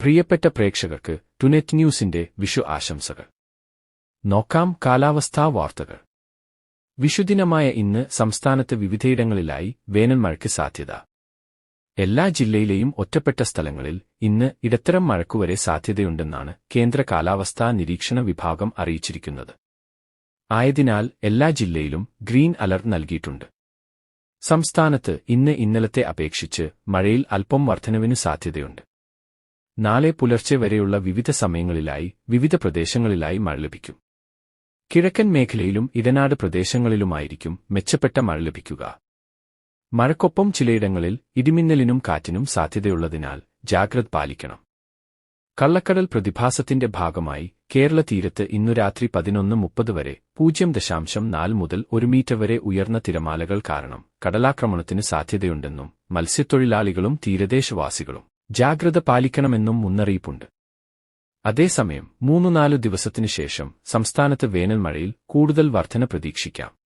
പ്രിയപ്പെട്ട പ്രേക്ഷകർക്ക് ടുനെറ്റ് ന്യൂസിന്റെ വിഷു ആശംസകൾ. നോക്കാം കാലാവസ്ഥാ വാർത്തകൾ. വിഷുദിനമായ ഇന്ന് സംസ്ഥാനത്ത് വിവിധയിടങ്ങളിലായി വേനൽ മഴയ്ക്ക് സാധ്യത. എല്ലാ ജില്ലയിലെയും ഒറ്റപ്പെട്ട സ്ഥലങ്ങളിൽ ഇന്ന് ഇടത്തരം മഴക്കുവരെ സാധ്യതയുണ്ടെന്നാണ് കേന്ദ്ര കാലാവസ്ഥാ നിരീക്ഷണ വിഭാഗം അറിയിച്ചിരിക്കുന്നത്. ആയതിനാൽ എല്ലാ ജില്ലയിലും ഗ്രീൻ അലർട്ട് നൽകിയിട്ടുണ്ട്. സംസ്ഥാനത്ത് ഇന്ന് ഇന്നലത്തെ അപേക്ഷിച്ച് മഴയിൽ അല്പം വർധനവിനു സാധ്യതയുണ്ട്. നാളെ പുലർച്ചെ വരെയുള്ള വിവിധ സമയങ്ങളിലായി വിവിധ പ്രദേശങ്ങളിലായി മഴ ലഭിക്കും. കിഴക്കൻ മേഖലയിലും ഇടനാട് പ്രദേശങ്ങളിലുമായിരിക്കും മെച്ചപ്പെട്ട മഴ ലഭിക്കുക. മഴക്കൊപ്പം ചിലയിടങ്ങളിൽ ഇടിമിന്നലിനും കാറ്റിനും സാധ്യതയുള്ളതിനാൽ ജാഗ്രത പാലിക്കണം. കള്ളക്കടൽ പ്രതിഭാസത്തിന്റെ ഭാഗമായി കേരള തീരത്ത് ഇന്നു രാത്രി പതിനൊന്ന് മുപ്പത് വരെ പൂജ്യം ദശാംശം നാല് മുതൽ ഒരു മീറ്റർ വരെ ഉയർന്ന തിരമാലകൾ കാരണം കടലാക്രമണത്തിന് സാധ്യതയുണ്ടെന്നും മത്സ്യത്തൊഴിലാളികളും തീരദേശവാസികളും ജാഗ്രത പാലിക്കണമെന്നും മുന്നറിയിപ്പുണ്ട്. അതേസമയം മൂന്നു നാലു ദിവസത്തിനു ശേഷം സംസ്ഥാനത്ത് വേനൽ മഴയിൽ കൂടുതൽ വർധന പ്രതീക്ഷിക്കാം.